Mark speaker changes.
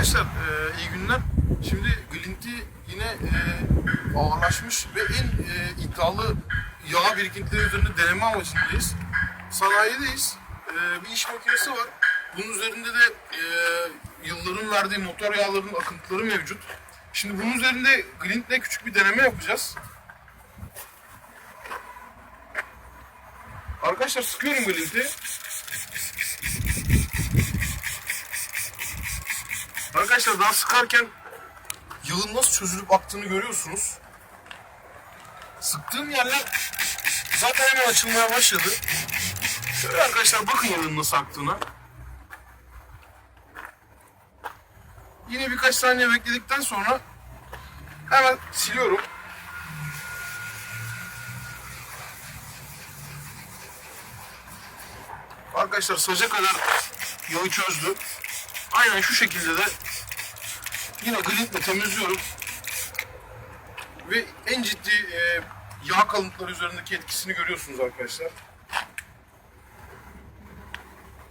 Speaker 1: Arkadaşlar e, iyi günler. Şimdi Glint'i yine e, ağırlaşmış ve en e, iddialı yağ birikintileri üzerinde deneme amacındayız. Sanayideyiz. E, bir iş makinesi var. Bunun üzerinde de e, yılların verdiği motor yağlarının akıntıları mevcut. Şimdi bunun üzerinde Glint'le küçük bir deneme yapacağız. Arkadaşlar sıkıyorum Glint'i. Arkadaşlar daha sıkarken yağın nasıl çözülüp aktığını görüyorsunuz. Sıktığım yerler zaten hemen açılmaya başladı. Şöyle arkadaşlar bakın yağın nasıl aktığına. Yine birkaç saniye bekledikten sonra hemen siliyorum. Arkadaşlar saca kadar yağı çözdü. Aynen şu şekilde de yine glintle temizliyorum. Ve en ciddi e, yağ kalıntıları üzerindeki etkisini görüyorsunuz arkadaşlar.